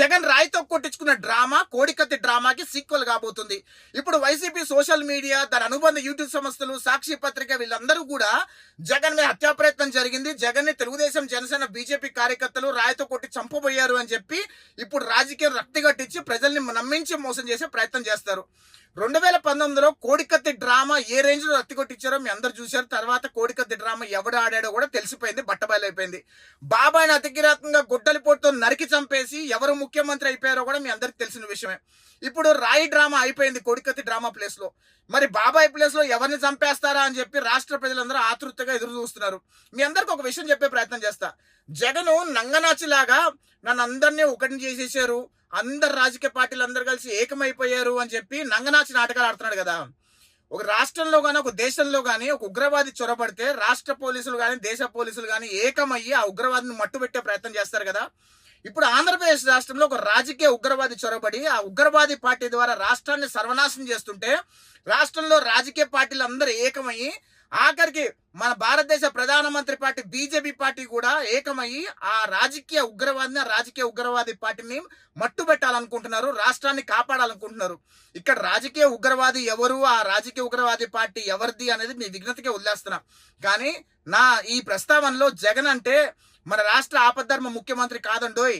జగన్ రాయితో కొట్టించుకున్న డ్రామా కోడికత్తి డ్రామాకి సీక్వల్ కాబోతుంది. ఇప్పుడు వైసీపీ సోషల్ మీడియా దాని అనుబంధ యూట్యూబ్ సంస్థలు సాక్షి పత్రిక వీళ్ళందరూ కూడా జగన్ మీద హత్యా ప్రయత్నం జరిగింది. జగన్ని తెలుగుదేశం జనసేన బీజేపీ కార్యకర్తలు రాయితో కొట్టి చంపబోయారు అని చెప్పి ఇప్పుడు రాజకీయం రక్తి ప్రజల్ని నమ్మించి మోసం చేసే ప్రయత్నం చేస్తారు. రెండు వేల పంతొమ్మిదిలో కోడికత్తి డ్రామా ఏ రేంజ్లో రత్తికొట్టించారో మీ అందరు చూశారు. తర్వాత కోడికత్తి డ్రామా ఎవడు ఆడాడో కూడా తెలిసిపోయింది బట్టబయలైపోయింది. బాబాయ్ని అతికిరాత్మకంగా గుడ్డలి పొట్టుతో నరికి చంపేసి ఎవరు ముఖ్యమంత్రి అయిపోయారో కూడా మీ అందరికి తెలిసిన విషయమే. ఇప్పుడు రాయి డ్రామా అయిపోయింది కొడికత్తి డ్రామా ప్లేస్లో. మరి బాబాయ్ ప్లేస్లో ఎవరిని చంపేస్తారా అని చెప్పి రాష్ట్ర ప్రజలందరూ ఆతృతగా ఎదురు చూస్తున్నారు. మీ అందరికి ఒక విషయం చెప్పే ప్రయత్నం చేస్తా. జగను నంగనాచిలాగా నన్ను అందరినీ ఒకటిని చేసేసారు అందరు రాజకీయ పార్టీలు అందరు కలిసి ఏకమైపోయారు అని చెప్పి నంగనాచి నాటకాలు ఆడుతున్నాడు కదా. ఒక రాష్ట్రంలో కానీ ఒక దేశంలో కానీ ఒక ఉగ్రవాది చొరబడితే రాష్ట్ర పోలీసులు కానీ దేశ పోలీసులు కానీ ఏకమయ్యి ఆ ఉగ్రవాదిని మట్టుబెట్టే ప్రయత్నం చేస్తారు కదా. ఇప్పుడు ఆంధ్రప్రదేశ్ రాష్ట్రంలో ఒక రాజకీయ ఉగ్రవాది చొరబడి ఆ ఉగ్రవాది పార్టీ ద్వారా రాష్ట్రాన్ని సర్వనాశనం చేస్తుంటే రాష్ట్రంలో రాజకీయ పార్టీలు అందరూ ఏకమయ్యి ఆఖరికి మన భారతదేశ ప్రధానమంత్రి పార్టీ బీజేపీ పార్టీ కూడా ఏకమయ్యి ఆ రాజకీయ ఉగ్రవాదిని రాజకీయ ఉగ్రవాది పార్టీని మట్టుబెట్టాలనుకుంటున్నారు రాష్ట్రాన్ని కాపాడాలనుకుంటున్నారు. ఇక్కడ రాజకీయ ఉగ్రవాది ఎవరు ఆ రాజకీయ ఉగ్రవాది పార్టీ ఎవరిది అనేది మీ విజ్ఞతకే వదిలేస్తున్నా. కానీ నా ఈ ప్రస్తావనలో జగన్ అంటే మన రాష్ట్ర ఆపద్ధర్మ ముఖ్యమంత్రి కాదండోయ్.